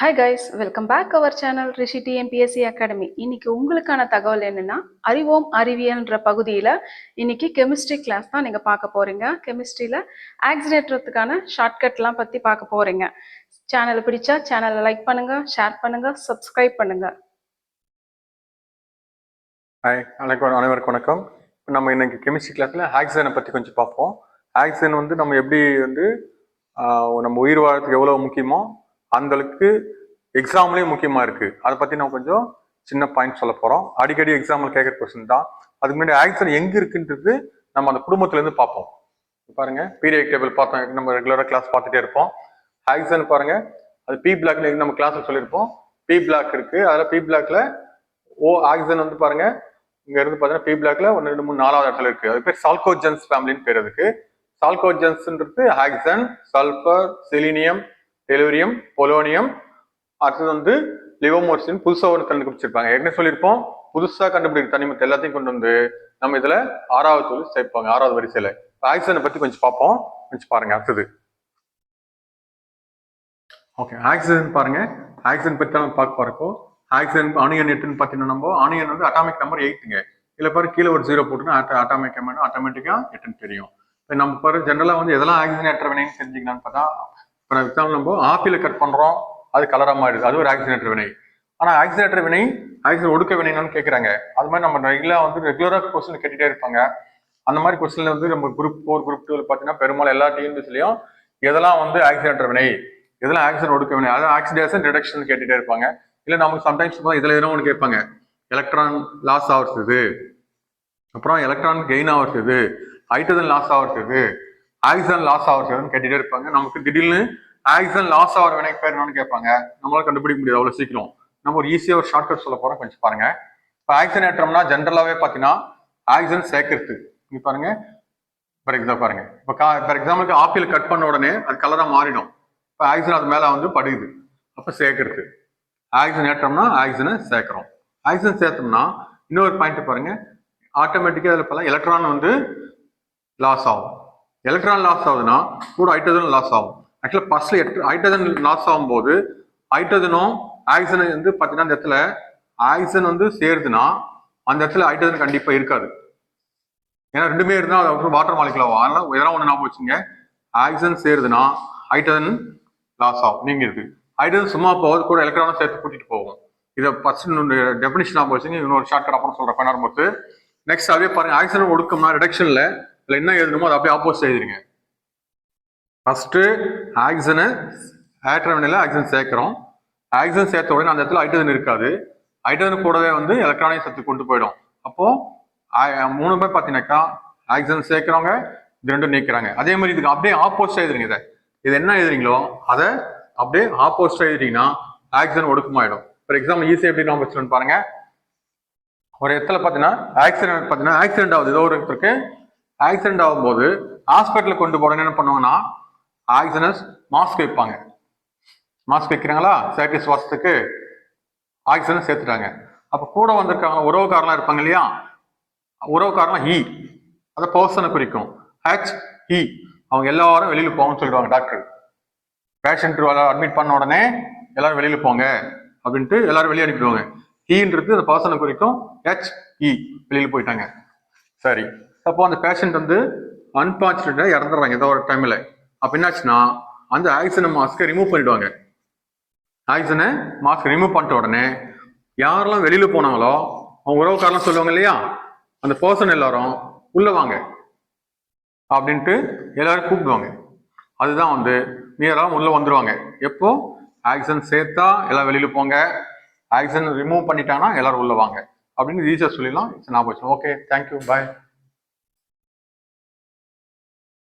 Hi guys welcome back our channel Rishi TNPSC academy இன்னைக்கு உங்களுக்கான தகவல் என்னன்னா அறிவோம் அறிவியல்ன்ற பகுதியில் இன்னைக்கு கெமிஸ்ட்ரி கிளாஸ் தான் நீங்கள் பார்க்க போறீங்க. கெமிஸ்ட்ரியில் ஆக்சிடேட்டத்துக்கான ஷார்ட்கட்லாம் பற்றி பார்க்க போறீங்க. சேனலை பிடிச்சா சேனலை லைக் பண்ணுங்க ஷேர் பண்ணுங்க சப்ஸ்கிரைப் பண்ணுங்க. ஹாய் அனைவரும் அனைவருக்கும் வணக்கம். நம்ம இன்னைக்கு கெமிஸ்ட்ரி கிளாஸில் ஆக்சிஜனை பற்றி கொஞ்சம் பார்ப்போம். ஆக்சிஜன் வந்து நம்ம எப்படி வந்து நம்ம உயிர் வாழறதுக்கு எவ்வளோ முக்கியமோ அந்தளவுக்கு எக்ஸாம்லேயும் முக்கியமாக இருக்குது அதை பற்றி நம்ம கொஞ்சம் சின்ன பாயிண்ட் சொல்ல போகிறோம் அடிக்கடி எக்ஸாம்பிள் கேட்குற கொஸ்டின் தான். அதுக்கு முன்னாடி ஆன்சர் எங்கே இருக்குன்றது நம்ம அந்த குடும்பத்துலேருந்து பார்ப்போம். பாருங்கள் பாருங்க பீரியட் டேபிள் பார்த்தோம் நம்ம ரெகுலராக கிளாஸ் பார்த்துட்டே இருப்போம். ஆக்சன் பாருங்க அது பி பிளாக்ல நம்ம கிளாஸில் சொல்லியிருப்போம். பி பிளாக் இருக்கு. அதில் பி பிளாக்ல ஓ ஆக்சிஜன் வந்து பாருங்க இங்க இருந்து பார்த்தீங்கன்னா பி பிளாக்ல ஒன்று ரெண்டு மூணு நாலாவது இடத்துல இருக்கு. அது பேர் சால்கோஜன்ஸ் ஃபேமிலின்னு பேர் அதுக்கு. சால்கோஜன்ஸ்ன்றது oxygen sulphur selenium tellurium polonium அடுத்தது வந்து லிவோமோர்சின் புதுசாக ஒரு கண்டுபிடிச்சிருப்பாங்க. ஏற்கனவே சொல்லியிருப்போம். புதுசா கண்டுபிடிக்கிற தனிமத்தை எல்லாத்தையும் கொண்டு வந்து நம்ம இதுல ஆறாவது தொழில் சேர்ப்பாங்க. ஆறாவது வரிசையில. ஆக்சிஜனை பத்தி கொஞ்சம் பார்ப்போம். கொஞ்சம் பாருங்க அடுத்தது. ஓகே ஆக்சிஜன் பாருங்க. ஆக்சிஜன் பத்தி நம்ம பார்க்க போறப்போ ஆக்சிஜன் ஆனியன் எட்டுன்னு பார்த்தீங்கன்னா நம்ம ஆனியன் வந்து அட்டாமிக் நம்பர் எயிட்டுங்க இல்லை பாரு கீழே ஒரு ஜீரோ போட்டுன்னா அட்டாமிக் நம்பர் ஆட்டோமேட்டிக்காக எட்டுன்னு தெரியும். இப்போ நம்ம பாரு ஜென்ரலாக வந்து எதெல்லாம் ஆக்சிஜன் ஏற்ற வினைன்னு தெரிஞ்சுக்கலாம்னு பார்த்தா இப்போ எக்ஸாம்பிள் நம்ம ஆப்பிளை கட் பண்ணுறோம் அது கலராக மாறிடுது. அது ஒரு ஆக்சிஜனேற்ற வினை. ஆனால் ஆக்சிஜனேற்ற வினை ஆக்சிஜன் ஒடுக்க வினைன்னு கேட்குறாங்க அது மாதிரி நம்ம ரெகுலராக வந்து ரெகுலராக கொஸ்டின் கேட்டுகிட்டே இருப்பாங்க. அந்த மாதிரி கொஸ்டின்ல வந்து நம்ம குரூப் ஃபோர் குரூப் டூவில் பார்த்தீங்கன்னா பெரும்பாலும் எல்லா டிஎன்பிஸ்லையும் எதெல்லாம் வந்து ஆக்சிடென்ட் வினை எதெல்லாம் ஆக்சிடென்ட் ஒடுக்க வினை அதாவது ஆக்சிடேஷன் ரிடக்ஷன் கேட்டுகிட்டே இருப்பாங்க. இல்லை நமக்கு சம்டைம்ஸ் இதில் எதுனா ஒன்று கேட்பாங்க. எலக்ட்ரான் லாஸ் ஆகிறது. அப்புறம் எலக்ட்ரான் கெயின் ஆகிறது. ஹைட்ரஜன் லாஸ் ஆகிறது. ஆக்சிஜன் லாஸ் ஆகிறதுன்னு கேட்டுட்டே இருப்பாங்க. நமக்கு திடீர்னு ஆக்சிஜன் லாஸ் ஆகிற வினைக்கு பேர் என்னன்னு கேட்பாங்க. நம்மளால கண்டுபிடிக்க முடியாது அவ்வளோ சீக்கிரம். நம்ம ஒரு ஈஸியாக ஒரு ஷார்ட்கட் சொல்ல போகிறோம் கொஞ்சம் பாருங்க. இப்போ ஆக்சிஜன் ஏற்றம்னா ஜென்ரலாகவே பார்த்தீங்கன்னா ஆக்சிஜன் சேர்க்கறது நீ பாருங்க. ஃபார் எக்ஸாம்பிள் பாருங்க. இப்போ ஃபார் எக்ஸாம்பிளுக்கு ஆப்பிள் கட் பண்ண உடனே அது கலராக மாறிடும். இப்போ ஆக்சிஜன் அது மேலே வந்து படுகுது. அப்போ சேர்க்கறது ஆக்சிஜன் ஏற்றம்னா ஆக்சிஜனை சேர்க்குறோம். ஆக்சிஜன் சேர்த்தோம்னா இன்னொரு பாயிண்ட் பாருங்க. ஆட்டோமேட்டிக்காக அதில் பல எலக்ட்ரான் வந்து லாஸ் ஆகும். எலக்ட்ரான் லாஸ் ஆகுதுன்னா கூட ஹைட்ரஜன் லாஸ் ஆகும். ஆக்சுவலாக ஃபர்ஸ்ட்ல ஹைட்ரஜன் லாஸ் ஆகும்போது ஹைட்ரஜனும் ஆக்சிஜன் வந்து பார்த்தீங்கன்னா அந்த இடத்துல ஆக்சிஜன் வந்து சேருதுன்னா அந்த இடத்துல ஹைட்ரஜன் கண்டிப்பாக இருக்காது. ஏன்னா ரெண்டுமே இருந்தால் அது அப்புறம் வாட்டர் மாலிகுல் அதனால எதனா ஒன்று ஞாபகம் வச்சுங்க. ஆக்சிஜன் சேருதுன்னா ஹைட்ரஜன் லாஸ் ஆகும் நீங்க இருக்கு ஹைட்ரஜன் சும்மா போகுது கூட எலக்ட்ரானும் சேர்த்து கூட்டிகிட்டு போகும். இதை ஃபர்ஸ்ட் டெஃபினிஷன் ஞாபகம் வச்சுங்க. இன்னொரு ஷார்ட்கட் அப்புறம் சொல்கிறேன் பண்ணார் போது நெக்ஸ்ட் அதே பாருங்க ஆக்சிஜன் ஒடுக்கம்னா ரிடக்ஷனில் இல்லை என்ன எழுதணுமோ அதை அப்படியே ஆப்போசிட் எழுதிருங்க. ஃபஸ்ட்டு ஆக்சிஜனை ஆக்ட்ரவனில் ஆக்சிஜன் சேர்க்குறோம். ஆக்சிஜன் சேர்த்த உடனே அந்த இடத்துல ஹைட்ரஜன் இருக்காது. ஹைட்ரஜன் கூடவே வந்து எலக்ட்ரானிக் சத்து கொண்டு போயிடும். அப்போது மூணு பேர் பார்த்தீங்கன்னாக்கா ஆக்சிஜன் சேர்க்குறவங்க இது ரெண்டும் நீக்கிறாங்க. அதே மாதிரி இதுக்கு அப்படியே ஆப்போசிட் எழுதுறீங்க இதை. இது என்ன எழுதுறீங்களோ அதை அப்படியே ஆப்போசிட் எழுதுறீங்கன்னா ஆக்சிஜன் ஒடுக்கமாயிடும். ஃபார் எக்ஸாம்பிள் ஈஸி எப்படி நம்ம வச்சுருன்னு பாருங்க. ஒரு இடத்துல பார்த்தீங்கன்னா ஆக்சிடென்ட் பார்த்தீங்கன்னா ஆக்சிடென்ட் ஆகுது ஏதோ ஒரு இடத்துக்கு ஆக்சிடென்ட் ஆகும்போது ஹாஸ்பிட்டலுக்கு கொண்டு போறோன்னு என்ன பண்ணுவாங்கன்னா ஆக்சிஜனஸ் மாஸ்க் வைப்பாங்க. மாஸ்க் வைக்கிறாங்களா? செயற்கை சுவாசத்துக்கு ஆக்சிஜன் சேர்த்துட்டாங்க. அப்போ கூட வந்திருக்காங்க உறவுக்காரலாம் இருப்பாங்க இல்லையா? உறவுக்காரலாம் ஹி அதை பர்சனை குறிக்கும். ஹெச் இ அவங்க எல்லாரும் வெளியில் போகணும்னு சொல்லிடுவாங்க டாக்டர் பேஷண்ட் அட்மிட் பண்ண உடனே எல்லாரும் வெளியில் போங்க அப்படின்ட்டு எல்லாரும் வெளியே அனுப்பிடுவாங்க. ஹீன்றது அந்த பர்சனை குறிக்கும். ஹெச் இ வெளியில் போயிட்டாங்க. சரி. அப்போ அந்த பேஷண்ட் வந்து அன்பார்ச்சுனேட்டாக இறந்துடுறாங்க. ஏதோ ஒரு டைமில் அப்போ என்னாச்சுன்னா அந்த ஆக்சிஜன் மாஸ்க்கை ரிமூவ் பண்ணிடுவாங்க. ஆக்சிஜனை மாஸ்க் ரிமூவ் பண்ணிட்ட உடனே யாரெல்லாம் வெளியில் போனாங்களோ அவங்க உறவுக்காரெல்லாம் சொல்லுவாங்க இல்லையா? அந்த பர்சன் எல்லாரும் உள்ள வாங்க. அப்படின்ட்டு எல்லாரும் கூப்பிடுவாங்க. அதுதான் வந்து நியராக உள்ளே உள்ள வந்துருவாங்க. எப்போ? ஆக்சிஜன் சேர்த்தா எல்லாம் வெளியில் போங்க. ஆக்சிஜன் ரிமூவ் பண்ணிட்டாங்கன்னா எல்லாரும் உள்ள வாங்க. அப்படின்னு ஈஸியாக சொல்லிடலாம். ஞாபகம் ஓகே தேங்க்யூ பாய்